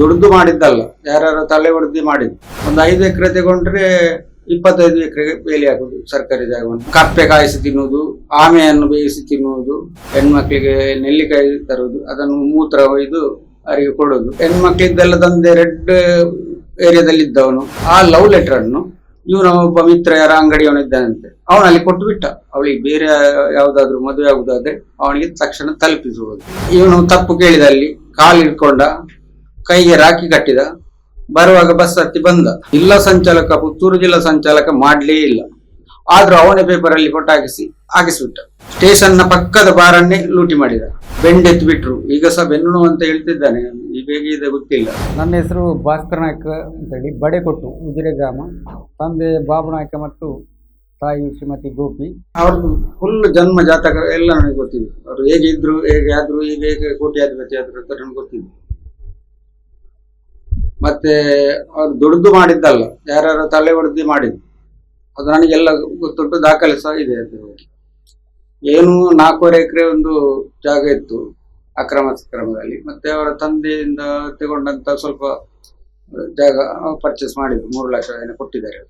ದುಡ್ದು ಮಾಡಿದ್ದಲ್ಲ ಯಾರು ತಲೆ ಹೊಡೆದಿ ಮಾಡಿದ್ದು. ಒಂದು ಐದು ಎಕರೆ ತಗೊಂಡ್ರೆ ಇಪ್ಪತ್ತೈದು ಎಕರೆಗೆ ಬೇಲಿ ಹಾಕುದು, ಸರ್ಕಾರಿ ಜಾಗವನ್ನು. ಕಪ್ಪೆ ಕಾಯಿಸಿ ತಿನ್ನುವುದು, ಆಮೆಯನ್ನು ಬೇಯಿಸಿ ತಿನ್ನುವುದು, ಹೆಣ್ಮಕ್ಳಿಗೆ ನೆಲ್ಲಿಕಾಯಿ ತರುವುದು, ಅದನ್ನು ಮೂತ್ರ ಒಯ್ದು ಅವರಿಗೆ ಕೊಡುದು ಹೆಣ್ಮಕ್ಳಿದ್ದೆಲ್ಲ ತಂದೆ ರೆಡ್ ಏರಿಯಾದಲ್ಲಿ ಇದ್ದವನು ಆ ಲವ್ ಲೆಟರ್ ಅನ್ನು ಇವನ ಒಬ್ಬ ಮಿತ್ರ ಯಾರ ಅಂಗಡಿಯವನಿದ್ದಾನಂತೆ ಅವನಲ್ಲಿ ಕೊಟ್ಟು ಬಿಟ್ಟ. ಅವಳಿಗೆ ಬೇರೆ ಯಾವುದಾದ್ರೂ ಮದುವೆ ಆಗುದಾದ್ರೆ ಅವನಿಗೆ ತಕ್ಷಣ ತಲುಪಿಸುವುದು. ಇವನು ತಪ್ಪು ಕೇಳಿದಲ್ಲಿ ಕಾಲು ಇಟ್ಕೊಂಡ ಕೈಗೆ ರಾಖಿ ಕಟ್ಟಿದ. ಬರುವಾಗ ಬಸ್ ಹತ್ತಿ ಬಂದ. ಜಿಲ್ಲಾ ಸಂಚಾಲಕ ಪುತ್ತೂರು ಜಿಲ್ಲಾ ಸಂಚಾಲಕ ಮಾಡ್ಲೇ ಇಲ್ಲ. ಆದ್ರೂ ಅವನೇ ಪೇಪರ್ ಅಲ್ಲಿ ಫೋಟೋ ಹಾಕಿಸಿ ಹಾಕಿಸ್ಬಿಟ್ಟ. ಸ್ಟೇಷನ್ನ ಪಕ್ಕದ ಬಾರನ್ನೇ ಲೂಟಿ ಮಾಡಿದ. ಬೆಂಡೆತ್ ಬಿಟ್ರು. ಈಗ ಸಹ ಬೆನ್ನು ಅಂತ ಹೇಳ್ತಿದ್ದಾನೆ. ಈಗ ಇದೆ ಗೊತ್ತಿಲ್ಲ. ನನ್ನ ಹೆಸರು ಭಾಸ್ಕರ್ ನಾಯ್ಕ ಅಂತೇಳಿ ಬಡೆಕೊಟ್ಟು ಉಜಿರೆ ಗ್ರಾಮ. ತಂದೆ ಬಾಬು ನಾಯ್ಕ ಮತ್ತು ತಾಯಿ ಶ್ರೀಮತಿ ಗೋಪಿ. ಅವ್ರದ್ದು ಫುಲ್ ಜನ್ಮ ಜಾತಕ ಎಲ್ಲ ನನಗೆ ಗೊತ್ತಿದೆ. ಅವರು ಹೇಗೆ ಇದ್ರು ಹೇಗೆ ಆದ್ರು ಈಗ ಹೇಗೆ ಕೋಟ್ಯಾಧಿಪತಿ ಆದ್ರು ಅಂತ ನನಗೆ ಗೊತ್ತಿದೆ ಮತ್ತೆ ಅವ್ರು ದುಡ್ದು ಮಾಡಿದ್ದಲ್ಲ, ಯಾರ್ಯಾರು ತಲೆ ಹೊಡೆದು ಮಾಡಿದ್ದು. ಅದು ನನಗೆಲ್ಲ ಗೊತ್ತುಂಟು, ದಾಖಲೆ ಸಹ ಇದೆ ಅದು. ಏನು ನಾಲ್ಕೂವರೆ ಎಕರೆ ಒಂದು ಜಾಗ ಇತ್ತು, ಅಕ್ರಮ ಸಕ್ರಮದಲ್ಲಿ. ಮತ್ತೆ ಅವರ ತಂದೆಯಿಂದ ತಗೊಂಡಂತ ಸ್ವಲ್ಪ ಜಾಗ ಪರ್ಚೇಸ್ ಮಾಡಿದ್ರು, ಮೂರು ಲಕ್ಷ ಏನೋ ಕೊಟ್ಟಿದ್ದಾರೆ.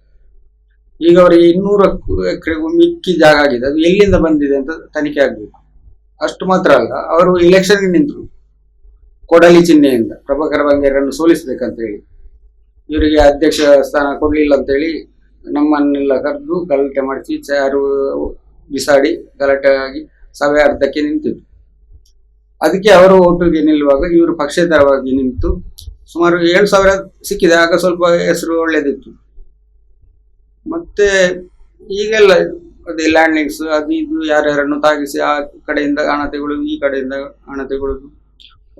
ಈಗ ಅವರಿಗೆ ಇನ್ನೂರು ಎಕರೆಗೂ ಮಿಕ್ಕಿ ಜಾಗ ಆಗಿದೆ. ಅದು ಎಲ್ಲಿಂದ ಬಂದಿದೆ ಅಂತ ತನಿಖೆ ಆಗ್ಬೇಕು. ಅಷ್ಟು ಮಾತ್ರ ಅಲ್ಲ, ಅವರು ಇಲೆಕ್ಷನ್ ನಿಂತರು. ಕೊಡಲಿ ಚಿಹ್ನೆಯಿಂದ ಪ್ರಭಾಕರ ಬಂಗೇರನ್ನು ಸೋಲಿಸ್ಬೇಕಂತ ಹೇಳಿ ಇವರಿಗೆ ಅಧ್ಯಕ್ಷ ಸ್ಥಾನ ಕೊಡಲಿಲ್ಲ ಅಂತ ಹೇಳಿ ನಮ್ಮನ್ನೆಲ್ಲ ಕರೆದು ಗಲಾಟೆ ಮಾಡಿಸಿ ಚಾರು ಬಿಸಾಡಿ ಗಲಾಟೆ ಆಗಿ ಸಭೆ ಅರ್ಧಕ್ಕೆ ನಿಂತಿದ್ರು. ಅದಕ್ಕೆ ಅವರು ಒಟ್ಟಿಗೆ ನಿಲ್ಲುವಾಗ ಇವರು ಪಕ್ಷೇತರವಾಗಿ ನಿಂತು ಸುಮಾರು ಏಳು ಸಾವಿರ ಸಿಕ್ಕಿದೆ, ಆಗ ಸ್ವಲ್ಪ ಹೆಸರು ಒಳ್ಳೇದಿತ್ತು. ಮತ್ತೆ ಈಗೆಲ್ಲ ಅದೇ ಲ್ಯಾಂಡ್ಲಿಂಗ್ಸ್ ಅದು ಇದು ಯಾರ್ಯಾರನ್ನು ತಾಗಿಸಿ ಆ ಕಡೆಯಿಂದ ಹಣ ತೆಗೊಳ್ಳೋದು ಈ ಕಡೆಯಿಂದ ಹಣ ತೆಗೊಳ್ಳೋದು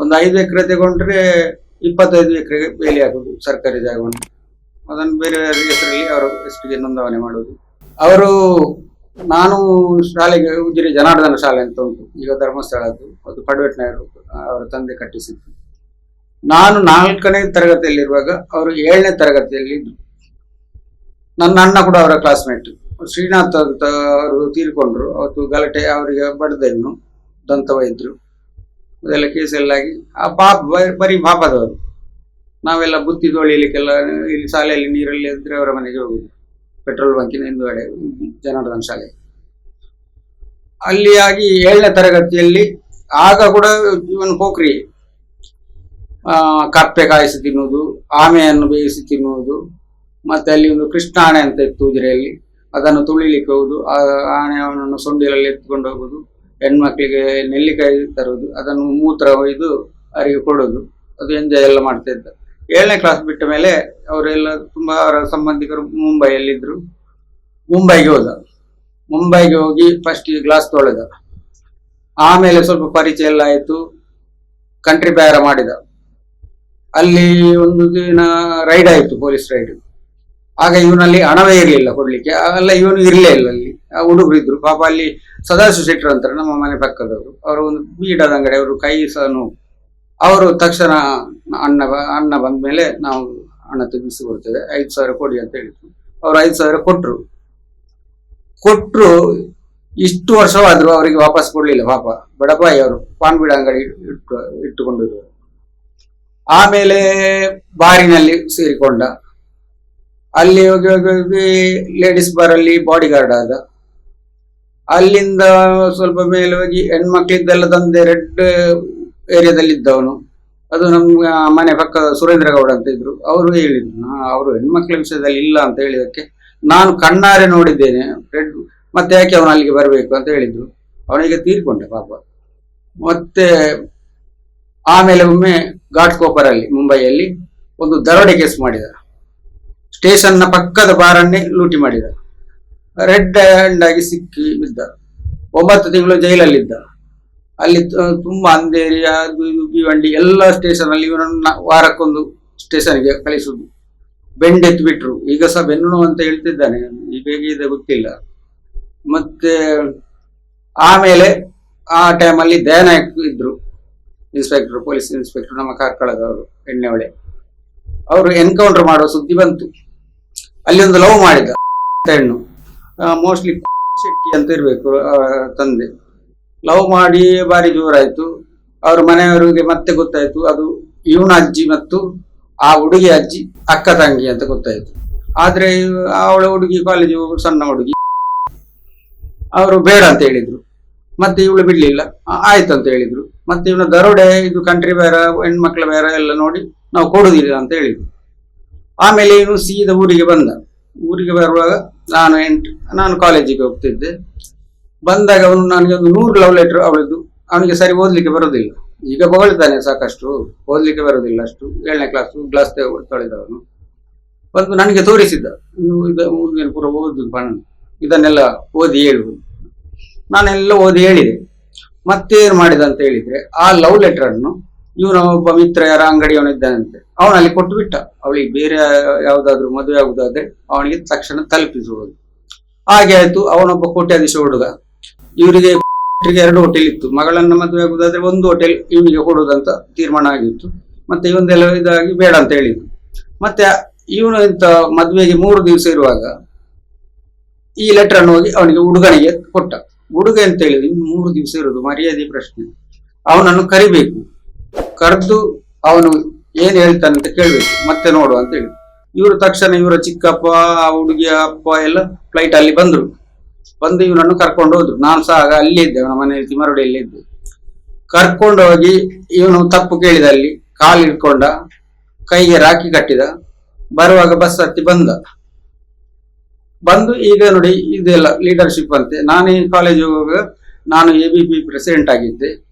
ಒಂದು ಐದು ಎಕರೆ ತಗೊಂಡ್ರೆ ಇಪ್ಪತ್ತೈದು ಎಕರೆಗೆ ಬೇಲಿ ಹಾಕೋದು ಸರ್ಕಾರಿ ಜಾಗವನ್ನು. ಅದನ್ನು ಬೇರೆ ಹೆಸರಲ್ಲಿ ಅವರು ಎಷ್ಟು ನೋಂದಣಿ ಮಾಡೋದು. ಅವರು ನಾನು ಶಾಲೆಗೆ ಉಜಿರೆ ಜನಾರ್ದನ ಶಾಲೆ ಅಂತ ಉಂಟು. ಈಗ ಧರ್ಮಸ್ಥಳದ್ದು, ಅದು ಪಡ್ವೆಟ್ನಾಯರು ಅವರ ತಂದೆ ಕಟ್ಟಿಸಿದ್ದು. ನಾನು ನಾಲ್ಕನೇ ತರಗತಿಯಲ್ಲಿರುವಾಗ ಅವರು ಏಳನೇ ತರಗತಿಯಲ್ಲಿ ಇದ್ರು. ನನ್ನ ಅಣ್ಣ ಕೂಡ ಅವರ ಕ್ಲಾಸ್ಮೇಟ್ ಶ್ರೀನಾಥ್ ಅಂತ ಅವರು ತೀರ್ಕೊಂಡ್ರು. ಅವತ್ತು ಗಲಾಟೆ, ಅವರಿಗೆ ಬಡ್ದೆನ್ನು ದಂತವೈದ್ರು ಅದೆಲ್ಲ ಆಗಿ, ಆ ಪಾಪ ಬರೀ ಪಾಪದವರು. ನಾವೆಲ್ಲ ಬುತ್ತಿ ತೊಳಿಲಿಕ್ಕೆಲ್ಲ ಇಲ್ಲಿ ಶಾಲೆಯಲ್ಲಿ ನೀರಲ್ಲಿ ಇದ್ರೆ ಅವರ ಮನೆಗೆ ಹೋಗುದು. ಪೆಟ್ರೋಲ್ ಬಂಕಿನ ಹಿಂದುಗಡೆ ಜನಾರ್ದನ ಶಾಲೆ. ಅಲ್ಲಿ ಆಗಿ ಏಳನೇ ತರಗತಿಯಲ್ಲಿ ಆಗ ಕೂಡ ಇವನು ಪೋಖ್ರಿ. ಕಪ್ಪೆ ಕಾಯಿಸಿ ತಿನ್ನುವುದು, ಆಮೆಯನ್ನು ಬೇಯಿಸಿ ತಿನ್ನುವುದು, ಮತ್ತೆ ಅಲ್ಲಿ ಒಂದು ಕೃಷ್ಣ ಆಣೆ ಅಂತ ಇತ್ತು ಉಜಿರೆಯಲ್ಲಿ. ಅದನ್ನು ತುಳಿಲಿಕ್ಕೆ ಹೋಗುದು, ಆ ಆಣೆಯನ್ನು ಸೊಂಡಿಲಲ್ಲಿ ಎತ್ಕೊಂಡು ಹೋಗುದು. ಹೆಣ್ಮಕ್ಳಿಗೆ ನೆಲ್ಲಿಕಾಯಿ ತರುವುದು, ಅದನ್ನು ಮೂತ್ರ ಒಯ್ದು ಅವರಿಗೆ ಕೊಡೋದು ಅದು ಎಂಜಾಯ್ ಎಲ್ಲ ಮಾಡ್ತಾ ಇದ್ದ. ಏಳನೇ ಕ್ಲಾಸ್ ಬಿಟ್ಟ ಮೇಲೆ ಅವರೆಲ್ಲ ತುಂಬಾ ಅವರ ಸಂಬಂಧಿಕರು ಮುಂಬೈಯಲ್ಲಿದ್ರು. ಮುಂಬೈಗೆ ಹೋದ. ಮುಂಬೈಗೆ ಹೋಗಿ ಫಸ್ಟ್ ಗ್ಲಾಸ್ ತೊಳೆದ. ಆಮೇಲೆ ಸ್ವಲ್ಪ ಪರಿಚಯ ಎಲ್ಲ ಆಯಿತು. ಕಂಟ್ರಿ ಪ್ಯಾರ ಮಾಡಿದ. ಅಲ್ಲಿ ಒಂದು ದಿನ ರೈಡ್ ಆಯ್ತು ಪೊಲೀಸ್ ರೈಡ್ ಆಗ ಇವನಲ್ಲಿ ಹಣವೇ ಇರಲಿಲ್ಲ ಕೊಡ್ಲಿಕ್ಕೆ. ಅಲ್ಲ ಇವನು ಇರಲೇ ಇಲ್ಲ ಅಲ್ಲಿ. ಆ ಹುಡುಗರು ಇದ್ರು. ಪಾಪ ಅಲ್ಲಿ ಸದಾಶಿವ ಶೆಟ್ಟರ್ ಅಂತಾರೆ, ನಮ್ಮ ಮನೆ ಪಕ್ಕದವರು. ಅವರು ಒಂದು ಬೀಡದ ಅಂಗಡಿ, ಅವರು ಕೈ ಅವರು ತಕ್ಷಣ ಅಣ್ಣ ಅಣ್ಣ ಬಂದ ಮೇಲೆ ನಾವು ಹಣ ತೆಗಿಸಿ ಬರ್ತದೆ ಐದು ಸಾವಿರ ಕೊಡಿ ಅಂತ ಹೇಳಿದ್ರು. ಅವ್ರು ಐದು ಸಾವಿರ ಕೊಟ್ರು. ಕೊಟ್ರು, ಇಷ್ಟು ವರ್ಷವಾದ್ರು ಅವರಿಗೆ ವಾಪಸ್ ಕೊಡ್ಲಿಲ್ಲ ಪಾಪ. ಬಡಪಾಯಿ ಅವರು ಪಾನ್ ಬೀಡ ಅಂಗಡಿ ಇಟ್ಟು, ಇಟ್ಟುಕೊಂಡಿದ್ರು. ಆಮೇಲೆ ಬಾರಿನಲ್ಲಿ ಸೇರಿಕೊಂಡ. ಅಲ್ಲಿ ಹೋಗಿ ಹೋಗಿ ಹೋಗಿ ಲೇಡೀಸ್ ಬಾರ್ ಅಲ್ಲಿ ಬಾಡಿ ಗಾರ್ಡ್ ಆದ. ಅಲ್ಲಿಂದ ಸ್ವಲ್ಪ ಮೇಲೆ ಹೋಗಿ ಹೆಣ್ಮಕ್ಳಿದ್ದೆಲ್ಲ ತಂದೆ ರೆಡ್ ಏರಿಯಾದಲ್ಲಿ ಇದ್ದವನು. ಅದು ನಮ್ಮ ಮನೆ ಪಕ್ಕದ ಸುರೇಂದ್ರ ಗೌಡ ಅಂತ ಇದ್ರು. ಅವರು ಹೇಳಿದ್ರು ಅವರು ಹೆಣ್ಮಕ್ಳ ವಿಷಯದಲ್ಲಿ ಇಲ್ಲ ಅಂತ ಹೇಳಿದಕ್ಕೆ ನಾನು ಕಣ್ಣಾರೆ ನೋಡಿದ್ದೇನೆ ರೆಡ್ ಮತ್ತೆ ಯಾಕೆ ಅವನು ಅಲ್ಲಿಗೆ ಬರಬೇಕು ಅಂತ ಹೇಳಿದ್ರು. ಅವನಿಗೆ ತೀರ್ಕೊಂಡೆ ಪಾಪ. ಮತ್ತೆ ಆಮೇಲೆ ಒಮ್ಮೆ ಘಾಟ್ ಕೋಪರ್ ಅಲ್ಲಿ, ಮುಂಬೈಯಲ್ಲಿ ಒಂದು ದರೋಡೆ ಕೇಸ್ ಮಾಡಿದ ಸ್ಟೇಷನ್ನ ಪಕ್ಕದ ಬಾರನ್ನೇ ಲೂಟಿ ಮಾಡಿದ. ರೆಡ್ ಹ್ಯಾಂಡ್ ಆಗಿ ಸಿಕ್ಕಿ ಬಿದ್ದ. ಒಂಬತ್ತು ತಿಂಗಳು ಜೈಲಲ್ಲಿದ್ದ. ಅಲ್ಲಿ ತುಂಬಾ ಅಂಧೇರಿ, ಅದು ಇದು ಭಿವಂಡಿ ಎಲ್ಲ ಸ್ಟೇಷನ್ ಅಲ್ಲಿ ಇವನನ್ನ ವಾರಕ್ಕೊಂದು ಸ್ಟೇಷನ್ಗೆ ಕಳಿಸುದು. ಬೆಂಡೆತ್ ಬಿಟ್ರು ಈಗ ಸಹ ಬೆನ್ನು ಅಂತ ಹೇಳ್ತಿದ್ದಾನೆ. ಈಗ ಹೇಗಿದೆ ಗೊತ್ತಿಲ್ಲ. ಮತ್ತೆ ಆಮೇಲೆ ಆ ಟೈಮಲ್ಲಿ ದಯಾನಾಯಕ್ ಇದ್ರು. ಇನ್ಸ್ಪೆಕ್ಟರ್ ಪೊಲೀಸ್ ಇನ್ಸ್ಪೆಕ್ಟರ್ ನಮ್ಮ ಕಾರ್ಕಳದವರು, ಎಣ್ಣೆಹೊಳೆ. ಅವರು ಎನ್ಕೌಂಟರ್ ಮಾಡುವ ಸುದ್ದಿ ಬಂತು. ಅಲ್ಲಿ ಒಂದು ಲವ್ ಮಾಡಿದ ಹೆಣ್ಣು. ಮೋಸ್ಟ್ಲಿ ಶೆಟ್ಟಿ ಅಂತ ಇರಬೇಕು ತಂದೆ. ಲವ್ ಮಾಡಿ ಭಾರಿ ಜೋರಾಯ್ತು. ಅವ್ರ ಮನೆಯವರಿಗೆ ಮತ್ತೆ ಗೊತ್ತಾಯ್ತು, ಅದು ಇವನ ಅಜ್ಜಿ ಮತ್ತು ಆ ಹುಡುಗಿ ಅಜ್ಜಿ, ಅಕ್ಕ ತಂಗಿ ಅಂತ ಗೊತ್ತಾಯ್ತು. ಆದ್ರೆ ಅವಳ ಹುಡುಗಿ ಕಾಲೇಜು ಸಣ್ಣ ಹುಡುಗಿ. ಅವರು ಬೇಡ ಅಂತ ಹೇಳಿದ್ರು. ಮತ್ತೆ ಇವಳು ಬಿಡ್ಲಿಲ್ಲ. ಆಯ್ತು ಅಂತ ಹೇಳಿದ್ರು. ಮತ್ತೆ ಇವನ ದರೋಡೆ, ಇದು ಕಂಟ್ರಿ ಬೇರೆ, ಹೆಣ್ಮಕ್ಳ ಬೇರೆ ಎಲ್ಲ ನೋಡಿ ನಾವು ಕೊಡುದಿಲ್ಲ ಅಂತ ಹೇಳಿದ್ರು. ಆಮೇಲೆ ಇವನು ಸೀದಾ ಊರಿಗೆ ಬಂದ. ಊರಿಗೆ ಬರುವಾಗ ನಾನು ಎಂಟು, ನಾನು ಕಾಲೇಜಿಗೆ ಹೋಗ್ತಿದ್ದೆ. ಬಂದಾಗ ಅವನು ನನಗೆ ಒಂದು ನೂರು ಲವ್ ಲೆಟರ್ ಅವಳದ್ದು. ಅವನಿಗೆ ಸರಿ ಓದ್ಲಿಕ್ಕೆ ಬರೋದಿಲ್ಲ. ಈಗ ಹೊಗಳಿದ್ದಾನೆ ಸಾಕಷ್ಟು, ಓದ್ಲಿಕ್ಕೆ ಬರೋದಿಲ್ಲ ಅಷ್ಟು. ಏಳನೇ ಕ್ಲಾಸ್ ಗ್ಲಾಸ್ ತೊಳೆದವನು. ಬಂದು ನನಗೆ ತೋರಿಸಿದ್ದ. ಮುಂದಿನ ಪೂರ ಓದು ಬಣ್ಣ. ಇದನ್ನೆಲ್ಲ ಓದಿ ಹೇಳು. ನಾನೆಲ್ಲ ಓದಿ ಹೇಳಿದೆ. ಮತ್ತೇನು ಮಾಡಿದೆ ಅಂತ ಹೇಳಿದ್ರೆ, ಆ ಲವ್ ಲೆಟರ್ ಅನ್ನು ಇವನ ಒಬ್ಬ ಮಿತ್ರ ಯಾರ ಅಂಗಡಿಯವನಿದ್ದಾನಂತೆ. ಅವನಲ್ಲಿ ಕೊಟ್ಟು ಬಿಟ್ಟ. ಅವಳಿಗೆ ಬೇರೆ ಯಾವ್ದಾದ್ರು ಮದುವೆ ಆಗುದಾದ್ರೆ ಅವನಿಗೆ ತಕ್ಷಣ ತಲುಪಿಸುವುದು. ಹಾಗೆ ಆಯ್ತು, ಅವನೊಬ್ಬ ಕೋಟ್ಯಾಧೀಶ ಹುಡುಗ. ಇವರಿಗೆ ಎರಡು ಹೋಟೆಲ್ ಇತ್ತು. ಮಗಳನ್ನ ಮದುವೆ ಆಗುದಾದ್ರೆ ಒಂದು ಹೋಟೆಲ್ ಇವನಿಗೆ ಕೊಡುವುದಂತ ತೀರ್ಮಾನ ಆಗಿತ್ತು. ಮತ್ತೆ ಇವೊಂದೆಲ್ಲ ಇದಾಗಿ ಬೇಡ ಅಂತ ಹೇಳಿದ್ರು. ಮತ್ತೆ ಇವನು ಇಂತ ಮದುವೆಗೆ ಮೂರು ದಿವಸ ಇರುವಾಗ ಈ ಲೆಟರ್ ಅನ್ನು ಹೋಗಿ ಅವನಿಗೆ ಹುಡುಗನಿಗೆ ಕೊಟ್ಟ. ಹುಡುಗ ಅಂತ ಹೇಳಿದ್ರು ಇನ್ನು ಮೂರು ದಿವಸ ಇರೋದು ಮರ್ಯಾದೆ ಪ್ರಶ್ನೆ. ಅವನನ್ನು ಕರಿಬೇಕು. ಕರೆದು ಅವನು ಏನ್ ಹೇಳ್ತಾನೆ ಅಂತ ಕೇಳ್ಬೇಕು. ಮತ್ತೆ ನೋಡು ಅಂತ ಹೇಳಿ. ಇವರು ತಕ್ಷಣ ಇವರ ಚಿಕ್ಕಪ್ಪ ಹುಡುಗಿಯ ಅಪ್ಪ ಎಲ್ಲ ಫ್ಲೈಟ್ ಅಲ್ಲಿ ಬಂದ್ರು. ಬಂದು ಇವನನ್ನು ಕರ್ಕೊಂಡು ಹೋದ್ರು. ನಾನು ಸಹ ಆಗ ಅಲ್ಲೇ ಇದ್ದೆ, ಅವನ ಮನೆಯಲ್ಲಿ ತಿಮರಡಿಯಲ್ಲಿ ಇದ್ದೆ. ಕರ್ಕೊಂಡು ಹೋಗಿ ಇವನು ತಪ್ಪು ಕೇಳಿದ ಅಲ್ಲಿ, ಕಾಲು ಹಿಡ್ಕೊಂಡ, ಕೈಗೆ ರಾಖಿ ಕಟ್ಟಿದ, ಬರುವಾಗ ಬಸ್ ಹತ್ತಿ ಬಂದ. ಬಂದು ಈಗ ನೋಡಿ ಇದೆಲ್ಲ ಲೀಡರ್ಶಿಪ್ ಅಂತೆ. ನಾನು ಕಾಲೇಜ್ ಹೋಗುವಾಗ ನಾನು ಎ ಬಿ ಪಿ ಪ್ರೆಸಿಡೆಂಟ್ ಆಗಿದ್ದೆ.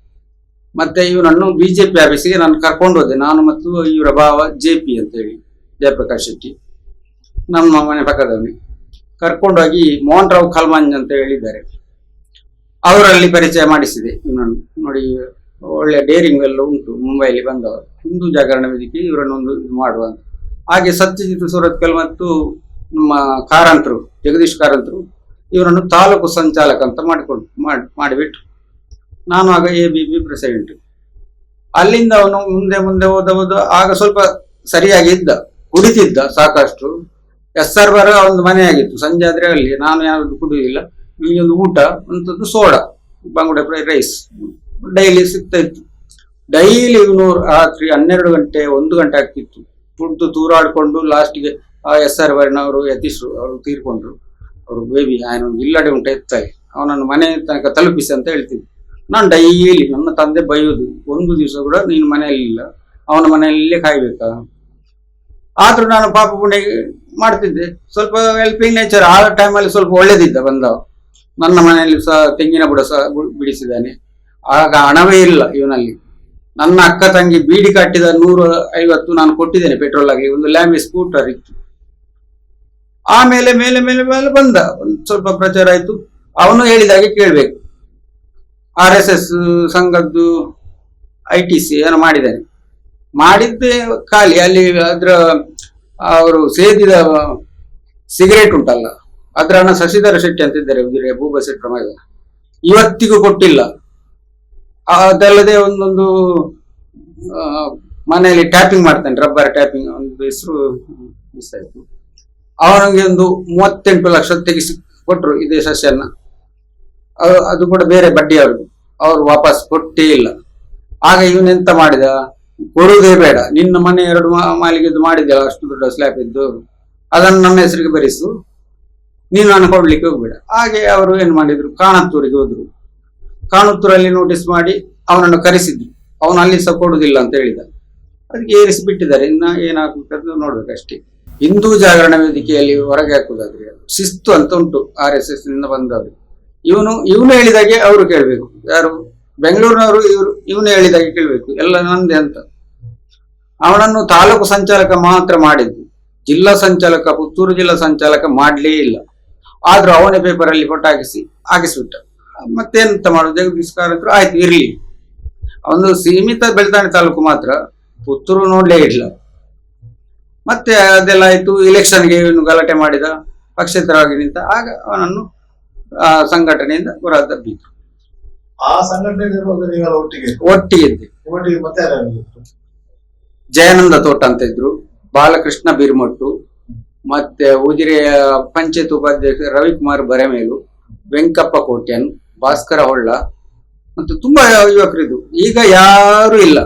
ಮತ್ತೆ ಇವನನ್ನು ಬಿಜೆಪಿ ಆಫೀಸಿಗೆ ನಾನು ಕರ್ಕೊಂಡು ಹೋದೆ. ನಾನು ಮತ್ತು ಇವರ ಭಾವ ಜೆ ಪಿ ಅಂತ ಹೇಳಿ, ಜಯಪ್ರಕಾಶ್ ಶೆಟ್ಟಿ. ನಮ್ಮ ಮನೆ ಪಕ್ಕದವನಿ ಕರ್ಕೊಂಡೋಗಿ ಮೋಹನ್ ರಾವ್ ಕಲ್ಮಾಂಜ್ ಅಂತ ಹೇಳಿದ್ದಾರೆ. ಅವರಲ್ಲಿ ಪರಿಚಯ ಮಾಡಿಸಿದೆ. ಇವನನ್ನು ನೋಡಿ, ಒಳ್ಳೆ ಡೇರಿಂಗ್ ಎಲ್ಲ ಉಂಟು. ಮುಂಬೈಲಿ ಬಂದವರು. ಹಿಂದೂ ಜಾಗರಣ ವೇದಿಕೆ ಇವರನ್ನೊಂದು ಇದು ಮಾಡುವ ಅಂತ. ಹಾಗೆ ಸತ್ಯಜಿತ್ ಸುರತ್ಕಲ್ ಮತ್ತು ನಮ್ಮ ಕಾರಂತರು, ಜಗದೀಶ್ ಕಾರಂತರು, ಇವರನ್ನು ತಾಲೂಕು ಸಂಚಾಲಕ ಅಂತ ಮಾಡಿಕೊಂಡು ಮಾಡಿ ಮಾಡಿಬಿಟ್ಟು ನಾನು ಆಗ ಎ ಬಿ ಪಿ ಪ್ರೆಸಿಡೆಂಟ್ ಅಲ್ಲಿಂದ ಅವನು ಮುಂದೆ ಮುಂದೆ ಹೋದ ಹೋದ ಆಗ ಸ್ವಲ್ಪ ಸರಿಯಾಗಿ ಇದ್ದ ಕುಡಿತಿದ್ದ ಸಾಕಷ್ಟು. ಎಸ್ ಆರ್ ಬರ ಒಂದು ಮನೆಯಾಗಿತ್ತು, ಸಂಜೆ ಆದ್ರೆ ಅಲ್ಲಿ. ನಾನು ಯಾವ್ದು ಕುಡಿಯುವುದಿಲ್ಲ ನಿಮಗೆ ಒಂದು ಊಟ ಅಂತದ್ದು ಸೋಡಾ, ಬಂಗುಡೆ ಫ್ರೈ ರೈಸ್. ಡೈಲಿ ಸಿಗ್ತಾ ಇತ್ತು. ಡೈಲಿ ಇವನು ರಾತ್ರಿ ಹನ್ನೆರಡು ಗಂಟೆ, ಒಂದು ಗಂಟೆ ಆಗ್ತಿತ್ತು. ಕುಡ್ದು ತೂರಾಡಿಕೊಂಡು ಲಾಸ್ಟಿಗೆ ಆ ಎಸ್ ಆರ್ ಬರಿನವರು ಯತೀಶ್ರು ಅವರು ತೀರ್ಕೊಂಡ್ರು. ಅವರು ಬೇಬಿ ಆಯ್ನ ಒಂದು ಇಲ್ಲಡೆ ಉಂಟು ಎತ್ತಾಯಿ ಅವನನ್ನು ಮನೆ ತನಕ ತಲುಪಿಸಿ ಅಂತ ಹೇಳ್ತೀನಿ ನಾನು ಡೈಲಿ ನನ್ನ ತಂದೆ ಬೈಯೋದು. ಒಂದು ದಿವಸ ಕೂಡ ನೀನು ಮನೆಯಲ್ಲಿ ಇಲ್ಲ. ಅವನ ಮನೆಯಲ್ಲೇ ಕಾಯ್ಬೇಕಾ? ಆದ್ರೂ ನಾನು ಪಾಪ ಪುಣ್ಯ ಮಾಡ್ತಿದ್ದೆ. ಸ್ವಲ್ಪ ಹೆಲ್ಪಿಂಗ್ ನೇಚರ್ ಆ ಟೈಮಲ್ಲಿ ಸ್ವಲ್ಪ ಒಳ್ಳೇದಿದ್ದ ಬಂದ ನನ್ನ ಮನೆಯಲ್ಲಿ ಸಹ ತೆಂಗಿನ ಬುಡ ಸಹ ಬಿಡಿಸಿದ್ದಾನೆ. ಆಗ ಹಣವೇ ಇಲ್ಲ ಇವನಲ್ಲಿ. ನನ್ನ ಅಕ್ಕ ತಂಗಿ ಬೀಡಿ ಕಟ್ಟಿದ ನೂರ ಐವತ್ತು ನಾನು ಕೊಟ್ಟಿದ್ದೇನೆ ಪೆಟ್ರೋಲ್ ಆಗಿ ಒಂದು ಲ್ಯಾಂಬಿ ಸ್ಕೂಟರ್ ಇತ್ತು. ಆಮೇಲೆ ಮೇಲೆ ಮೇಲೆ ಮೇಲೆ ಬಂದ. ಒಂದು ಸ್ವಲ್ಪ ಪ್ರಚಾರ ಆಯ್ತು. ಅವನು ಹೇಳಿದಾಗೆ ಕೇಳ್ಬೇಕು. ಆರ್ ಎಸ್ ಎಸ್, ಸಂಘದ್ದು ಐ ಟಿ ಸಿ ಏನೋ ಮಾಡಿದ್ದಾನೆ ಮಾಡಿದ್ದೆ ಖಾಲಿ ಅಲ್ಲಿ ಅದ್ರ ಅವರು ಸೇದಿದ ಸಿಗರೇಟ್ ಉಂಟಲ್ಲ, ಅದ್ರ ಹಣ ಶಶಿಧರ ಶೆಟ್ಟಿ ಅಂತಿದ್ದಾರೆ ಇದ್ದಾರೆ ಭೂಪ ಶೆಟ್ಟರ ಮಗ ಇವತ್ತಿಗೂ ಕೊಟ್ಟಿಲ್ಲ. ಅದಲ್ಲದೆ ಒಂದೊಂದು ಮನೆಯಲ್ಲಿ ಟ್ಯಾಪಿಂಗ್ ಮಾಡ್ತಾನೆ, ರಬ್ಬರ್ ಟ್ಯಾಪಿಂಗ್ ಒಂದು ಹೆಸರು ಮಿಸ್ ಆಯ್ತು. ಅವನಿಗೆ ಒಂದು ಮೂವತ್ತೆಂಟು ಲಕ್ಷ ತೆಗಿಸಿ ಕೊಟ್ಟರು ಇದೇ ಸಸ್ಯನ್ನ ಅದು ಕೂಡ ಬೇರೆ ಬಡ್ಡಿಯವರು ಅವ್ರು ವಾಪಸ್ ಕೊಟ್ಟೇ ಇಲ್ಲ. ಆಗ ಇವನೆಂತ ಮಾಡಿದ? ಕೊಡುವುದೇ ಬೇಡ. ನಿನ್ನ ಮನೆ ಎರಡು ಮಾಲಿಗೆದ್ದು ಮಾಡಿದ್ಯಲ್ಲ ಅಷ್ಟು ದೊಡ್ಡ ಸ್ಲ್ಯಾಬ್ ಇದ್ದು. ಅದನ್ನು ನಮ್ಮ ಹೆಸರಿಗೆ ಬರೆಸು. ನೀನು ನಾನು ಕೊಡ್ಲಿಕ್ಕೆ ಹೋಗ್ಬೇಡ. ಹಾಗೆ ಅವರು ಏನ್ ಮಾಡಿದ್ರು? ಕಾಣತ್ತೂರಿಗೆ ಹೋದ್ರು. ಕಾಣತ್ತೂರಲ್ಲಿ ನೋಟಿಸ್ ಮಾಡಿ ಅವನನ್ನು ಕರೆಸಿದ್ರು. ಅವನು ಅಲ್ಲಿ ಸಹ ಕೊಡುದಿಲ್ಲ ಅಂತ ಹೇಳಿದ. ಅದಕ್ಕೆ ಏರಿಸಿ ಬಿಟ್ಟಿದ್ದಾರೆ ಇನ್ನ ಏನಾಗಬೇಕಂತ ನೋಡ್ಬೇಕಷ್ಟೇ. ಹಿಂದೂ ಜಾಗರಣ ವೇದಿಕೆಯಲ್ಲಿ ಹೊರಗೆ ಹಾಕುವುದಾದ್ರೆ ಶಿಸ್ತು ಅಂತ ಉಂಟು. ಆರ್ ಎಸ್ ಎಸ್ನಿಂದ ಬಂದವರು ಇವನು ಇವನು ಹೇಳಿದಾಗೆ ಅವರು ಕೇಳಬೇಕು. ಯಾರು? ಬೆಂಗಳೂರಿನವರು ಇವರು, ಇವನು ಹೇಳಿದಾಗೆ ಕೇಳಬೇಕು. ಎಲ್ಲ ನಂದೆ ಅಂತ. ಅವನನ್ನು ತಾಲೂಕು ಸಂಚಾಲಕ ಮಾತ್ರ ಮಾಡಿದ್ದು. ಜಿಲ್ಲಾ ಸಂಚಾಲಕ, ಪುತ್ತೂರು ಜಿಲ್ಲಾ ಸಂಚಾಲಕ ಮಾಡ್ಲೇ ಇಲ್ಲ. ಆದ್ರೂ ಅವನೇ ಪೇಪರ್ ಅಲ್ಲಿ ಫೋಟೋ ಹಾಕಿಸಿ, ಹಾಕಿಸ್ಬಿಟ್ಟ. ಮತ್ತೆಂತ ಮಾಡುದು? ಜಗದೀಶ್ ಕಾರಂತರು ಆಯ್ತು, ಇರಲಿ. ಒಂದು ಸೀಮಿತ ಬೆಳ್ತಾಣಿ ತಾಲೂಕು ಮಾತ್ರ, ಪುತ್ತೂರು ನೋಡ್ಲೇ ಇಲ್ಲ. ಮತ್ತೆ ಅದೆಲ್ಲ ಆಯ್ತು ಇಲೆಕ್ಷನ್ಗೆ ಇವನು ಗಲಾಟೆ ಮಾಡಿದ, ಪಕ್ಷೇತರವಾಗಿ ನಿಂತ, ಆಗ ಅವನನ್ನು ಆ ಸಂಘಟನೆಯಿಂದ ಬಿತ್ತು ಆ ಸಂಘಟನೆ ಒಟ್ಟಿಗೆ ಒಟ್ಟಿಗೆ? ಜಯಾನಂದ ತೋಟ ಅಂತ ಇದ್ರು ಬಾಲಕೃಷ್ಣ ಬಿರ್ಮಟ್ಟು ಮತ್ತೆ ಉಜಿರೆಯ ಪಂಚಾಯತ್ ಉಪಾಧ್ಯಕ್ಷ ರವಿಕುಮಾರ್ ಬರೆಮೇಲು ವೆಂಕಪ್ಪ ಕೋಟ್ಯನ್ ಭಾಸ್ಕರ ಹೊಳ್ಳ ಮತ್ತು ತುಂಬಾ ಯುವಕರಿದ್ರು ಈಗ ಯಾರು ಇಲ್ಲ.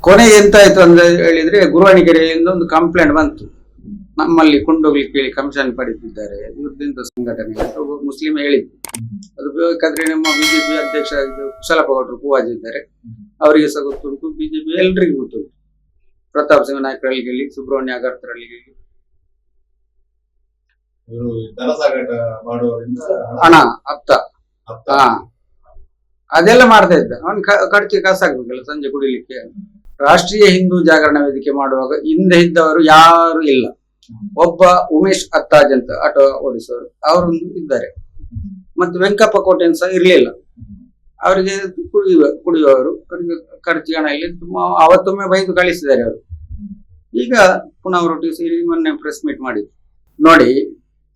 ಕೊನೆ ಎಂತಾಯ್ತು ಅಂತ ಹೇಳಿದ್ರೆ ಗುರುವಾಣಿಗೆರೆಯಿಂದ ಒಂದು ಕಂಪ್ಲೇಂಟ್ ಬಂತು. ನಮ್ಮಲ್ಲಿ ಕೊಂಡೋಗ್ಲಿಕ್ಕೆ ಹೇಳಿ ಕಮಿಷನ್ ಪಡೆದಿದ್ದಾರೆ. ಇವ್ರದಿಂದ ಸಂಘಟನೆ ಅಂತ ಒಬ್ಬ ಮುಸ್ಲಿಂ ಹೇಳಿದ್ರು. ಅದು ಬೇಕಾದ್ರೆ ನಮ್ಮ ಬಿಜೆಪಿ ಅಧ್ಯಕ್ಷ ಕುಶಲ ಕುಶಲಪ್ಪ ಗೌಡರು ಪೂವಾಜಿ ಇದ್ದಾರೆ. ಅವರಿಗೆ ಸಹ ಗೊತ್ತುಂಟು. ಬಿಜೆಪಿ ಎಲ್ರಿಗೂ ಗೊತ್ತುಂಟು. ಪ್ರತಾಪ್ ಸಿಂಗ್ ನಾಯಕರಲ್ಲಿ ಹೇಳಿ ಸುಬ್ರಹ್ಮಣ್ಯ ಮಾಡುವವರಿಂದ ಹಣ ಅಪ್ತ ಹತ್ತ ಹಾ. ಅದೆಲ್ಲ ಮಾಡ್ತಾ ಇದ್ದ. ಅವನ್ ಖರ್ಚಿಗೆ ಕಾಸಾಗ್ಬೇಕಲ್ಲ ಸಂಜೆ ಕುಡಿಲಿಕ್ಕೆ. ರಾಷ್ಟ್ರೀಯ ಹಿಂದೂ ಜಾಗರಣ ವೇದಿಕೆ ಮಾಡುವಾಗ ಹಿಂದೆ ಇದ್ದವರು ಯಾರು ಇಲ್ಲ. ಒಬ್ಬ ಉಮೇಶ್ ಅತ್ತಾಜ್ ಅಂತ, ಆಟೋ ಓಡಿಸೋರು, ಅವರೊಂದು ಇದ್ದಾರೆ. ಮತ್ತೆ ವೆಂಕಪ್ಪ ಕೋಟೆನ್ ಸಹ ಇರ್ಲಿಲ್ಲ. ಅವರಿಗೆ ಕುಡಿಯುವ, ಕುಡಿಯುವವರು ಅವರಿಗೆ ಖರ್ಚು ಹಣ ಇಲ್ಲಿ ಅವತ್ತೊಮ್ಮೆ ಬೈದು ಕಳಿಸಿದ್ದಾರೆ ಅವರು. ಈಗ ಪುನಃ ಅವರೊಟ್ಟಿಗೆ ಸೇರಿ ಮೊನ್ನೆ ಪ್ರೆಸ್ ಮೀಟ್ ಮಾಡಿದ್ರು. ನೋಡಿ,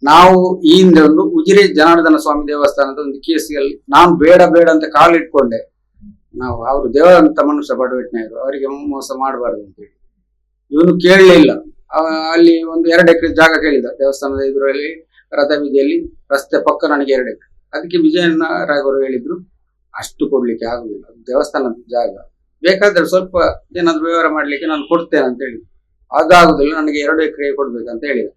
ನಾವು ಈ ಹಿಂದೆ ಒಂದು ಉಜಿರೆ ಜನಾರ್ದನ ಸ್ವಾಮಿ ದೇವಸ್ಥಾನದ ಒಂದು ಕೇಸಿಯಲ್ಲಿ ನಾನು ಬೇಡ ಬೇಡ ಅಂತ ಕಾಲಿಟ್ಕೊಂಡೆ ನಾವು, ಅವರು ದೇವರಂತ ಮನುಷ್ಯ ಬಡವೆಟ್ನಾಯರು ಅವರಿಗೆ ಮೋಸ ಮಾಡಬಾರ್ದು ಅಂತೇಳಿ ಇವನು ಕೇಳಲಿಲ್ಲ. ಅಲ್ಲಿ ಒಂದು ಎರಡು ಎಕರೆ ಜಾಗ ಕೇಳಿದ ದೇವಸ್ಥಾನದ ಎದುರಲ್ಲಿ, ರಥ ಬೀದಿಯಲ್ಲಿ, ರಸ್ತೆ ಪಕ್ಕ ನನಗೆ ಎರಡು ಎಕರೆ. ಅದಕ್ಕೆ ವಿಜಯಣ್ಣ ರಾಯವರು ಹೇಳಿದ್ರು, ಅಷ್ಟು ಕೊಡ್ಲಿಕ್ಕೆ ಆಗುದಿಲ್ಲ. ದೇವಸ್ಥಾನದ ಜಾಗ. ಬೇಕಾದ್ರೆ ಸ್ವಲ್ಪ ಏನಾದ್ರು ವ್ಯವಹಾರ ಮಾಡ್ಲಿಕ್ಕೆ ನಾನು ಕೊಡ್ತೇನೆ ಅಂತ ಹೇಳಿ ಅದಾಗುದಿಲ್ಲ, ನನಗೆ ಎರಡು ಎಕರೆ ಕೊಡ್ಬೇಕಂತ ಹೇಳಿದ.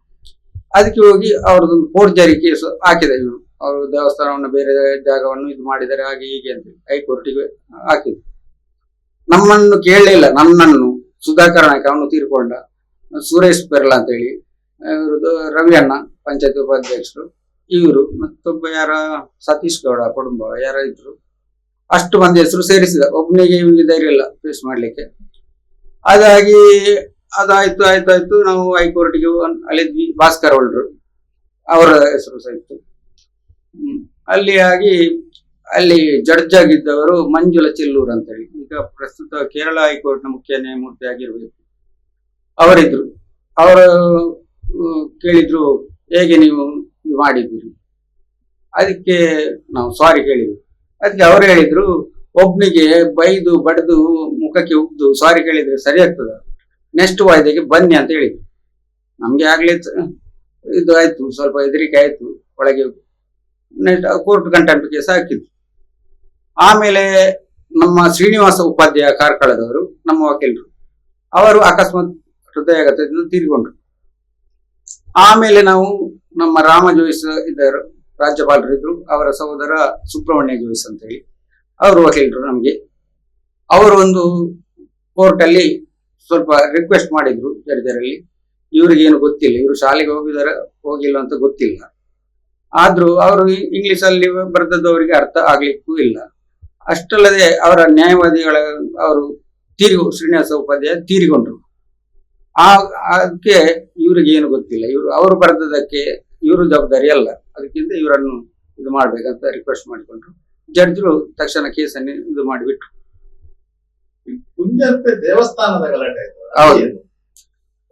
ಅದಕ್ಕೆ ಹೋಗಿ ಅವ್ರದ್ದೊಂದು ಫೋರ್ಜರಿ ಕೇಸ್ ಹಾಕಿದ ಇವರು. ಅವರು ದೇವಸ್ಥಾನವನ್ನು ಬೇರೆ ಜಾಗವನ್ನು ಇದು ಮಾಡಿದ್ದಾರೆ ಹಾಗೆ ಹೀಗೆ ಅಂತ ಹೈಕೋರ್ಟಿಗೆ ಹಾಕಿದ್ರು. ನಮ್ಮನ್ನು ಕೇಳಲಿಲ್ಲ, ನನ್ನನ್ನು ಸುಧಾಕರ್ ಅವನು ತೀರ್ಕೊಂಡ. ಸುರೇಶ್ ಪೆರ್ಲಾ ಅಂತ ಹೇಳಿ ರವಿ ಅಣ್ಣ ಪಂಚಾಯತ್ ಉಪಾಧ್ಯಕ್ಷರು, ಇವರು ಮತ್ತೊಬ್ಬ ಯಾರ, ಸತೀಶ್ ಗೌಡ ಕುಟುಂಬ ಯಾರ ಇದ್ರು. ಅಷ್ಟು ಮಂದಿ ಹೆಸರು ಸೇರಿಸಿದ ಒಬ್ಬನಿಗೆ ಇವನಿಗೆ ಧೈರ್ಯ ಇಲ್ಲ ಫೇಸ್ ಮಾಡ್ಲಿಕ್ಕೆ. ಅದಾಗಿ ಅದಾಯ್ತು, ಆಯ್ತು ಆಯ್ತು, ನಾವು ಹೈಕೋರ್ಟ್ಗೆ ಅಲ್ಲಿದ್ವಿ, ಭಾಸ್ಕರ್ ಹೊಳ್ರು ಅವರ ಹೆಸರು ಸಹಿತ. ಅಲ್ಲಿ ಆಗಿ, ಅಲ್ಲಿ ಜಡ್ಜ್ ಆಗಿದ್ದವರು ಮಂಜುಳ ಚೆಲ್ಲೂರ್ ಅಂತ ಹೇಳಿ ಈಗ ಪ್ರಸ್ತುತ ಕೇರಳ ಹೈಕೋರ್ಟ್ನ ಮುಖ್ಯ ನ್ಯಾಯಮೂರ್ತಿ ಆಗಿರ್ಬೇಕು. ಅವರಿದ್ರು. ಅವರು ಕೇಳಿದ್ರು, ಹೇಗೆ ನೀವು ಮಾಡಿದ್ದೀರಿ? ಅದಕ್ಕೆ ನಾವು ಸಾರಿ ಕೇಳಿದ್ವಿ ಅದಕ್ಕೆ ಅವರು ಹೇಳಿದ್ರು, ಒಬ್ನಿಗೆ ಬೈದು, ಬಡಿದು, ಮುಖಕ್ಕೆ ಉಗ್ದು ಸಾರಿ ಕೇಳಿದ್ರೆ ಸರಿ ಆಗ್ತದ? ನೆಕ್ಸ್ಟ್ ವಾಯ್ದೆಗೆ ಬನ್ನಿ ಅಂತ ಹೇಳಿದ್ರು. ನಮ್ಗೆ ಆಗ್ಲೇ, ಇದು ಆಯ್ತು, ಸ್ವಲ್ಪ ಹೆದರಿಕೆ ಆಯ್ತು, ಒಳಗೆ ನೆಕ್ಸ್ಟ್ ಕೋರ್ಟ್ ಕಂಟೆಂಟ್ ಕೇಸ್ ಹಾಕಿದ್ರು. ಆಮೇಲೆ ನಮ್ಮ ಶ್ರೀನಿವಾಸ ಉಪಾಧ್ಯಾಯ ಕಾರ್ಕಳದವರು ನಮ್ಮ ವಕೀಲರು, ಅವರು ಅಕಸ್ಮಾತ್ ಹೃದಯಾಘಾತದಿಂದ ತೀರಿಕೊಂಡ್ರು. ಆಮೇಲೆ ನಾವು ನಮ್ಮ ರಾಮ ಜೋಯಿಸ್ ಇದ್ದರು ರಾಜ್ಯಪಾಲರಿದ್ರು, ಅವರ ಸಹೋದರ ಸುಬ್ರಹ್ಮಣ್ಯ ಜೋಯಿಸ್ ಅಂತ ಹೇಳಿ ಅವರು ವಕೀಲರು ನಮಗೆ. ಅವರು ಒಂದು ಕೋರ್ಟ್ ಅಲ್ಲಿ ಸ್ವಲ್ಪ ರಿಕ್ವೆಸ್ಟ್ ಮಾಡಿದ್ರು ಜಡ್ಜರಲ್ಲಿ ಇವ್ರಿಗೇನು ಗೊತ್ತಿಲ್ಲ, ಇವರು ಶಾಲೆಗೆ ಹೋಗಿದಾರ, ಹೋಗಿಲ್ಲ ಅಂತ ಗೊತ್ತಿಲ್ಲ. ಆದ್ರೂ ಅವರು ಇಂಗ್ಲಿಷ್ ಅಲ್ಲಿ ಬರೆದದ್ದು ಅರ್ಥ ಆಗ್ಲಿಕ್ಕೂ ಇಲ್ಲ. ಅಷ್ಟಲ್ಲದೆ ಅವರ ನ್ಯಾಯವಾದಿಗಳ ಅವರು ತೀರಿ ಶ್ರೀನಿವಾಸ ಉಪಾಧ್ಯಾಯ ತೀರಿಕೊಂಡ್ರು ಆ ಅದಕ್ಕೆ ಇವ್ರಿಗೆ ಏನು ಗೊತ್ತಿಲ್ಲ. ಇವರು ಅವರು ಬರೆದದಕ್ಕೆ ಇವರು ಜವಾಬ್ದಾರಿ ಅಲ್ಲ. ಅದಕ್ಕಿಂತ ಇವರನ್ನು ಇದು ಮಾಡ್ಬೇಕಂತ ರಿಕ್ವೆಸ್ಟ್ ಮಾಡಿಕೊಂಡ್ರು. ಜಡ್ಜ್ರು ತಕ್ಷಣ ಕೇಸನ್ನು ಇದು ಮಾಡಿಬಿಟ್ರು. ಕುಂಜರ್ಪ ದೇವಸ್ಥಾನದ ಗಲಾಟೆ ಹೌದು.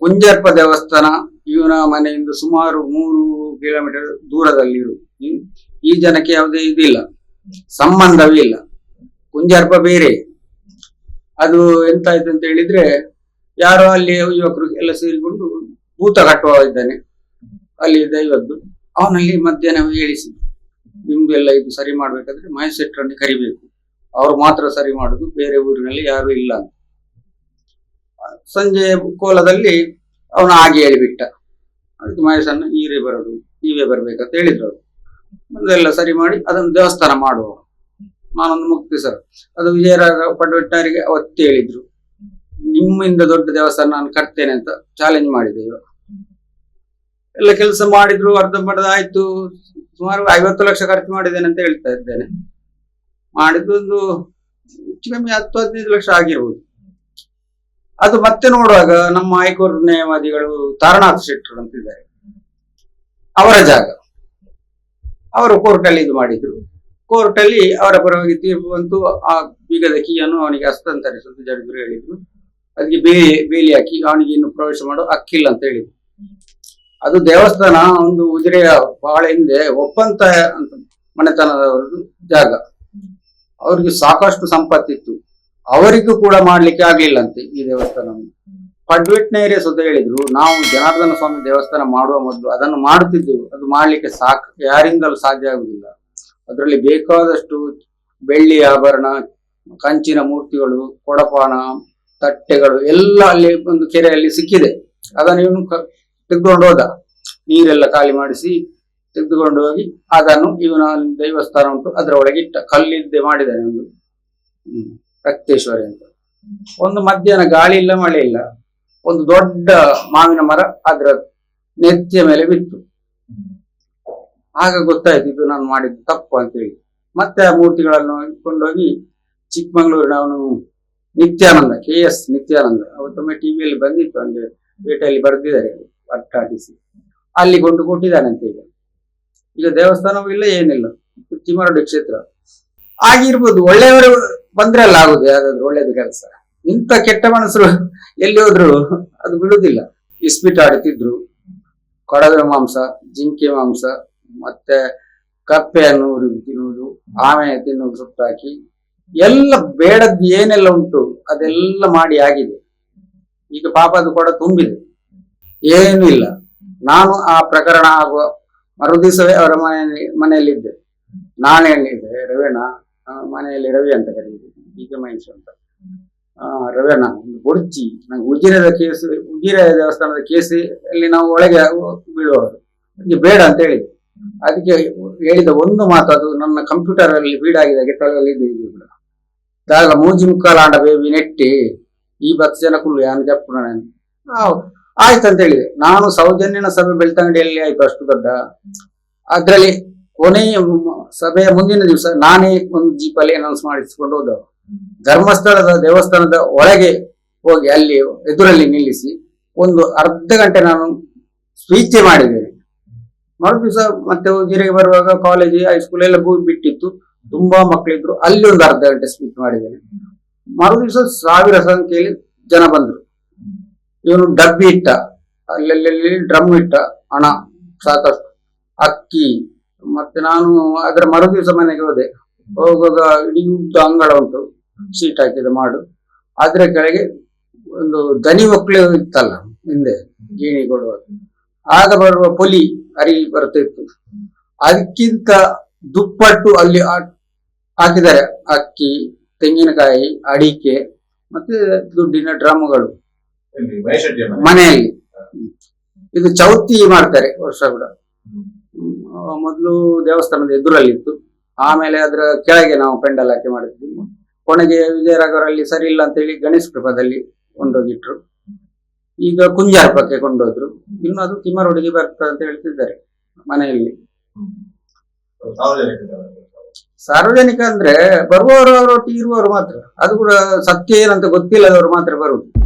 ಕುಂಜರ್ಪ ದೇವಸ್ಥಾನ ಇವನ ಮನೆಯಿಂದ ಸುಮಾರು ಮೂರು ಕಿಲೋಮೀಟರ್ ದೂರದಲ್ಲಿ ಇರು ಈ ಜನಕ್ಕೆ ಯಾವುದೇ ಇದಿಲ್ಲ. ಸಂಬಂಧವೇ ಇಲ್ಲ ಕುಂಜರ್ಪ ಬೇರೆ. ಅದು ಎಂತಾಯ್ತು ಅಂತ ಹೇಳಿದ್ರೆ ಯಾರೋ ಅಲ್ಲಿ ಯುವಕರು ಎಲ್ಲ ಸೇರಿಕೊಂಡು ಭೂತ ಕಟ್ಟುವ ಇದ್ದಾನೆ ಅಲ್ಲಿ ದೈವದ್ದು ಅವನಲ್ಲಿ ಮಧ್ಯಾಹ್ನ ಹೇಳಿಸಿದ್ರು ನಿಮ್ದು ಎಲ್ಲ ಇದು ಸರಿ ಮಾಡ್ಬೇಕಾದ್ರೆ ಮಹೇಶ್ ಶೆಟ್ಟರನ್ನು ಕರಿಬೇಕು. ಅವ್ರು ಮಾತ್ರ ಸರಿ ಮಾಡುದು, ಬೇರೆ ಊರಿನಲ್ಲಿ ಯಾರು ಇಲ್ಲ ಅಂತ. ಸಂಜೆ ಕೋಲದಲ್ಲಿ ಅವನು ಹಾಗೆ ಹೇಳಿಬಿಟ್ಟ. ಅದಕ್ಕೆ ಮಹೇಶನ್ನ ನೀರೇ ಬರೋದು, ನೀವೇ ಬರ್ಬೇಕಂತ ಹೇಳಿದ್ರು ಅವರು. ಅದೆಲ್ಲ ಸರಿ ಮಾಡಿ, ಅದನ್ನು ದೇವಸ್ಥಾನ ಮಾಡುವ ನಾನೊಂದು ಮುಕ್ತಿ ಸರ್. ಅದು ವಿಜಯರಾಗ ಪಟವಟ್ಟರಿಗೆ ಅವತ್ತೇ ಹೇಳಿದ್ರು. ನಿಮ್ಮಿಂದ ದೊಡ್ಡ ದೇವಸ್ಥಾನ ನಾನು ಕಟ್ತೇನೆ ಅಂತ ಚಾಲೆಂಜ್ ಮಾಡಿದೆ ಎಲ್ಲ ಕೆಲಸ ಮಾಡಿದ್ರು, ಅರ್ಧ ಅರ್ಧಂಬರ್ಧ ಆಯ್ತು. ಸುಮಾರು ಐವತ್ತು ಲಕ್ಷ ಖರ್ಚು ಮಾಡಿದ್ದೇನೆ ಅಂತ ಹೇಳ್ತಾ ಇದ್ದೇನೆ. ಮಾಡಿದ್ದು ಒಂದು ಹೆಚ್ಚು ಕಮ್ಮಿ ಹತ್ತು ಹದಿನೈದು ಲಕ್ಷ ಆಗಿರ್ಬೋದು. ಅದು ಮತ್ತೆ ನೋಡುವಾಗ ನಮ್ಮ ಹೈಕೋರ್ಟ್ ನ್ಯಾಯವಾದಿಗಳು ತಾರನಾಥ್ ಶೆಟ್ಟರ್ ಅಂತಿದ್ದಾರೆ. ಅವರ ಜಾಗ. ಅವರು ಕೋರ್ಟ್ ಅಲ್ಲಿ ಇದು ಮಾಡಿದ್ರು. ಕೋರ್ಟ್ ಅಲ್ಲಿ ಅವರ ಪರವಾಗಿ ತೀರ್ಪು ಬಂತು. ಆ ಬೀಗದ ಕೀಯನ್ನು ಅವನಿಗೆ ಹಸ್ತಾಂತರಿಸುವಂತ ಜಡ್ಜರು ಹೇಳಿದ್ರು. ಅದಕ್ಕೆ ಬೇಲಿ ಬೇಲಿ ಹಾಕಿ ಅವನಿಗೆ ಇನ್ನು ಪ್ರವೇಶ ಮಾಡೋ ಅಕ್ಕಿಲ್ಲ ಅಂತ ಹೇಳಿದ್ರು. ಅದು ದೇವಸ್ಥಾನ ಒಂದು ಉಜಿರೆಯ ಬಹಳ ಹಿಂದೆ ಒಪ್ಪಂತ ಅಂತ ಮನೆತನದವರದ್ದು ಜಾಗ. ಅವ್ರಿಗೆ ಸಾಕಷ್ಟು ಸಂಪತ್ತಿತ್ತು. ಅವರಿಗೂ ಕೂಡ ಮಾಡ್ಲಿಕ್ಕೆ ಆಗ್ಲಿಲ್ಲ ಅಂತೆ ಈ ದೇವಸ್ಥಾನ ಪಡ್ವಿಟ್ನೇರೇ ಸುತ್ತ ಹೇಳಿದ್ರು, ನಾವು ಜನಾರ್ದನ ಸ್ವಾಮಿ ದೇವಸ್ಥಾನ ಮಾಡುವ ಮೊದಲು ಅದನ್ನು ಮಾಡುತ್ತಿದ್ದೆವು. ಅದು ಮಾಡ್ಲಿಕ್ಕೆ ಸಾಕ್, ಯಾರಿಂದಲೂ ಸಾಧ್ಯ ಆಗುದಿಲ್ಲ ಅದರಲ್ಲಿ ಬೇಕಾದಷ್ಟು ಬೆಳ್ಳಿ ಆಭರಣ, ಕಂಚಿನ ಮೂರ್ತಿಗಳು, ಕೊಡಪಾನ ತಟ್ಟೆಗಳು ಎಲ್ಲ ಅಲ್ಲಿ ಒಂದು ಕೆರೆಯಲ್ಲಿ ಸಿಕ್ಕಿದೆ. ಅದನ್ನು ಇವನು ತೆಗೆದುಕೊಂಡು ಹೋದ. ನೀರೆಲ್ಲ ಖಾಲಿ ಮಾಡಿಸಿ ತೆಗೆದುಕೊಂಡು ಹೋಗಿ ಅದನ್ನು ಇವನ ದೇವಸ್ಥಾನ ಉಂಟು. ಅದರ ಒಳಗೆ ಇಟ್ಟ ಕಲ್ಲಿದ್ದೆ ಮಾಡಿದ್ದಾನೆ ಒಂದು. ರಕ್ತೇಶ್ವರಿ ಅಂತ. ಒಂದು ಮಧ್ಯಾಹ್ನ ಗಾಳಿ ಇಲ್ಲ, ಮಳೆ ಇಲ್ಲ. ಒಂದು ದೊಡ್ಡ ಮಾವಿನ ಮರ ಅದರ ನೆತ್ತಿಯ ಮೇಲೆ ಬಿತ್ತು. ಆಗ ಗೊತ್ತಾಯ್ತು ಇದು ನಾನು ಮಾಡಿದ್ದು ತಪ್ಪು ಅಂತ ಹೇಳಿ. ಮತ್ತೆ ಆ ಮೂರ್ತಿಗಳನ್ನು ಕೊಂಡೋಗಿ ಚಿಕ್ಕಮಂಗ್ಳೂರಿನ ಅವನು ನಿತ್ಯಾನಂದ ಕೆ ಎಸ್ ನಿತ್ಯಾನಂದ. ಅವತ್ತೊಮ್ಮೆ ಟಿವಿಯಲ್ಲಿ ಬಂದಿತ್ತು ಅಂದ್ರೆ ಪೇಟೆಯಲ್ಲಿ ಬರೆದಿದ್ದಾರೆ ಅಟ್ಟಾಟಿಸಿ ಅಲ್ಲಿ ಕೊಂಡು ಕೊಟ್ಟಿದ್ದಾನಂತೆ ಈಗ ಈಗ ದೇವಸ್ಥಾನವೂ ಇಲ್ಲ, ಏನಿಲ್ಲ. ತಿಮ್ಮರಡು ಕ್ಷೇತ್ರ. ಆಗಿರ್ಬೋದು, ಒಳ್ಳೆಯವರು ಬಂದ್ರೆ ಅಲ್ಲ ಆಗುದು, ಯಾವ್ದಾದ್ರು ಒಳ್ಳೇದು ಕೆಲಸ. ಇಂಥ ಕೆಟ್ಟ ಮನಸ್ಸರು ಎಲ್ಲಿ ಹೋದ್ರು ಅದು ಬಿಡುದಿಲ್ಲ ಇಸ್ಪಿಟ್ ಆಡುತ್ತಿದ್ರು ಕೊಡವೆ ಮಾಂಸ, ಜಿಂಕೆ ಮಾಂಸ, ಮತ್ತೆ ಕಪ್ಪೆಯನ್ನು ತಿನ್ನುವುದು ಆಮೆ ತಿನ್ನುವುದು ಸುಟ್ಟಾಕಿ ಎಲ್ಲ ಬೇಡದ್ ಏನೆಲ್ಲ ಉಂಟು, ಅದೆಲ್ಲ ಮಾಡಿ ಆಗಿದೆ. ಈಗ ಪಾಪ ಅದು ಕೂಡ ತುಂಬಿದೆ. ಏನೂ ಇಲ್ಲ. ನಾನು ಆ ಪ್ರಕರಣ ಆಗುವ ಮರುದಿವಸವೇ ಅವರ ಮನೆಯಲ್ಲಿ, ಮನೆಯಲ್ಲಿದ್ದೆ. ನಾನು ಹೇಳಿದ್ದೆ ರವೇಣ ಮನೆಯಲ್ಲಿ ರವಿ ಅಂತ ಕರೀತಿದ್ದೆ ಈಗ ಮಹೇಶ್ ಅಂತ. ರವೀಣ ಬೊಡ್ಚಿ. ನಂಗೆ ಉಜಿರದ ಕೇಸು ಉಜಿರ ದೇವಸ್ಥಾನದ ಕೇಸು ಅಲ್ಲಿ ನಾವು ಒಳಗೆ ಬೀಳುವವರು. ಅದಕ್ಕೆ ಬೇಡ ಅಂತ ಹೇಳಿದೆ ಅದಕ್ಕೆ ಹೇಳಿದ ಒಂದು ಮಾತು, ಅದು ನನ್ನ ಕಂಪ್ಯೂಟರ್ ಅಲ್ಲಿ ಬೀಡಾಗಿದೆ ಆಗಿದೆ ಗೆಟ್ಟಲ್ಲಿ ಇದೆ ಕೂಡ. ದಾಲ ಮೂಜಿ ಮುಕ್ಕಾಲಾಂಡ ಬೇಬಿ ನೆಟ್ಟಿ ಈ ಬತ್ತು ಜನ ಕುಳ್ಳು ಯಾನ್ ಜಪ್ಪು ನಾನು ಆಯ್ತು ಅಂತ ಹೇಳಿದೆ. ನಾನು ಸೌಜನ್ಯನ ಸಭೆ ಬೆಳ್ತಂಗಡಿಯಲ್ಲಿ ಆಯ್ತು ಅಷ್ಟು ದೊಡ್ಡ. ಅದ್ರಲ್ಲಿ ಕೊನೆಯ ಸಭೆಯ ಮುಂದಿನ ದಿವಸ ನಾನೇ ಒಂದು ಜೀಪಲ್ಲಿ ಅನೌನ್ಸ್ ಮಾಡಿಸಿಕೊಂಡು ಹೋದವ. ಧರ್ಮಸ್ಥಳದ ದೇವಸ್ಥಾನದ ಒಳಗೆ ಹೋಗಿ ಅಲ್ಲಿ ಎದುರಲ್ಲಿ ನಿಲ್ಲಿಸಿ ಒಂದು ಅರ್ಧ ಗಂಟೆ ನಾನು ಸ್ಪೀಚ್ ಮಾಡಿದ್ದೇನೆ. ಮರು ದಿವಸ ಮತ್ತೆ ಉಜಿರೆಗೆ ಬರುವಾಗ ಕಾಲೇಜ್ ಹೈಸ್ಕೂಲ್ ಎಲ್ಲ ಭೂಮಿ ಬಿಟ್ಟಿತ್ತು. ತುಂಬಾ ಮಕ್ಕಳಿದ್ರು ಅಲ್ಲಿ ಒಂದು ಅರ್ಧ ಗಂಟೆ ಸ್ಪೀಚ್ ಮಾಡಿದ್ದೇನೆ. ಮರು ದಿವಸ ಸಾವಿರ ಸಂಖ್ಯೆಯಲ್ಲಿ ಜನ ಬಂದ್ರು. ಇವನು ಡಬ್ಬಿ ಇಟ್ಟ ಅಲ್ಲಲ್ಲಿ ಡ್ರಮ್ ಇಟ್ಟ ಹಣ ಸಾಕಷ್ಟು, ಅಕ್ಕಿ, ಮತ್ತೆ ನಾನು ಅದರ ಮರು ದಿವಸ ಮನೆಗೆ ಹೋದೆ. ಹೋಗುವಾಗ ಇಡೀ ಉದ್ದ ಅಂಗಳ ಉಂಟು ಸೀಟ್ ಹಾಕಿದ, ಮಾಡು. ಅದರ ಕೆಳಗೆ ಒಂದು ದನಿ ಮಕ್ಕಳು ಇತ್ತಲ್ಲ, ಹಿಂದೆ, ಗೇಣಿ ಕೊಡುವಾಗ. ಆಗ ಬರುವ ಪೊಲಿ ಅರಿ ಬರ್ತಿತ್ತು ಅದಕ್ಕಿಂತ ದುಪ್ಪಟ್ಟು ಅಲ್ಲಿ ಹಾಕಿದ್ದಾರೆ. ಅಕ್ಕಿ ತೆಂಗಿನಕಾಯಿ ಅಡಿಕೆ ಮತ್ತೆ ದುಡ್ಡಿನ ಡ್ರಮ್ಗಳು. ಮನೆಯಲ್ಲಿ. ಇದು ಚೌತಿ ಮಾಡ್ತಾರೆ ವರ್ಷ ಕೂಡ. ಮೊದಲು ದೇವಸ್ಥಾನದ ಎದುರಲ್ಲಿತ್ತು. ಆಮೇಲೆ ಅದರ ಕೆಳಗೆ ನಾವು ಪೆಂಡಲ್ ಹಾಕಿ ಮಾಡಿದ್ವಿ. ಕೊನೆಗೆ ವಿಜಯರಾಘವರಲ್ಲಿ ಸರಿ ಇಲ್ಲ ಅಂತ ಹೇಳಿ ಗಣೇಶ ಕೃಪದಲ್ಲಿ ಕೊಂಡೋಗಿಟ್ರು. ಈಗ ಕುಂಜಾರ್ಪಕ್ಕೆ ಕೊಂಡೋದ್ರು. ಇನ್ನು ಅದು ತಿಮ್ಮರೊಡಿಗೆ ಬರ್ತದೆ ಅಂತ ಹೇಳ್ತಿದ್ದಾರೆ ಮನೆಯಲ್ಲಿ. ಸಾರ್ವಜನಿಕ ಅಂದ್ರೆ ಬರುವವರು ಅವರೊಟ್ಟಿಗೆ ಇರುವವರು ಮಾತ್ರ. ಅದು ಕೂಡ ಸತ್ಯ ಏನಂತ ಗೊತ್ತಿಲ್ಲದವರು ಮಾತ್ರ ಬರುವುದು.